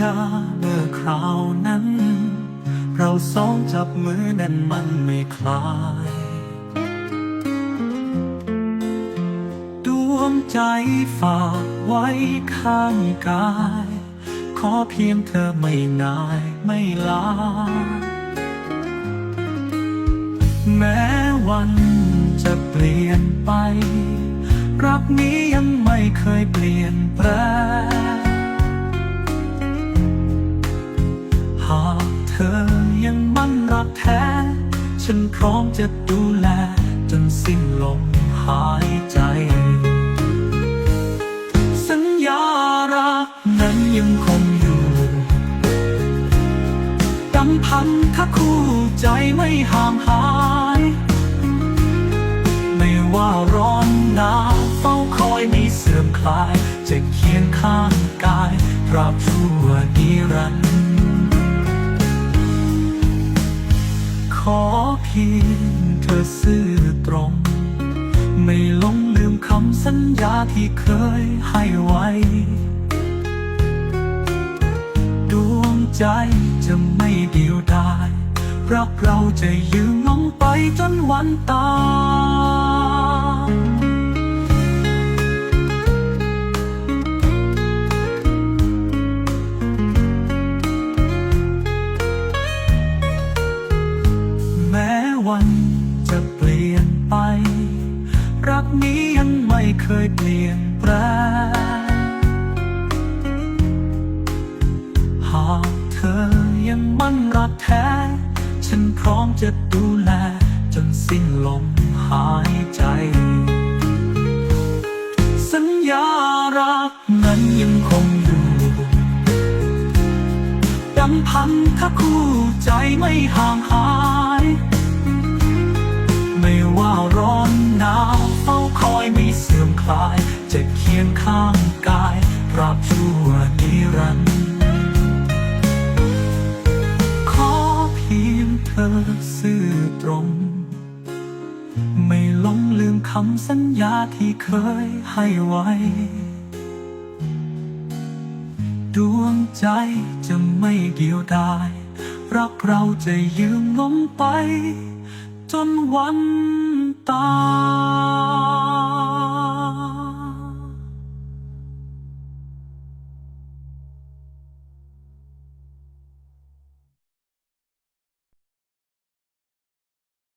ญาเมื่อคราวนั้น เราสองจับมือนั้นมันไม่คลาย ดวงใจฝากไว้ข้างกาย ขอเพียงเธอไม่นายไม่ลา แม้วันจะเปลี่ยนไป รักนี้ยังไม่เคยเปลี่ยนแปลง ฉันพร้อมจะดูแลจนสิ้นลมหายใจ สัญญารักนั้นยังคงอยู่ดังพันธะคู่ใจไม่ห่างหาย ไม่ว่าร้อนหนาวเฝ้าคอยไม่เสื่อมคลาย จะเคียงข้างกายตราบชั่วนิรันดร์ พียงเธอซื่อตรง ไม่ลงลืมคำสัญญาที่เคยให้ไว้ ดวงใจจะไม่เดียวดายรักเราจะยืนน้องไปจนวันตาย จะเปลี่ยนไป รักนี้ยังไม่เคยเปลี่ยนแปลงหากเธอยังมั่นรักแท้ ฉันพร้อมจะดูแล จนสิ้นลมหายใจ สัญญารักนั้นยังคงอยู่ดังพันธะคู่ใจไม่ห่างหาย คลาย จะเคียงข้างกายราบชั่วนิรันดร์ขอเพียงเธอซื่อตรง ไม่หลงลืมคำสัญญาที่เคยให้ไว้ ดวงใจจะไม่เดียวดายรักเราจะยืมล้มไป จนวันตาย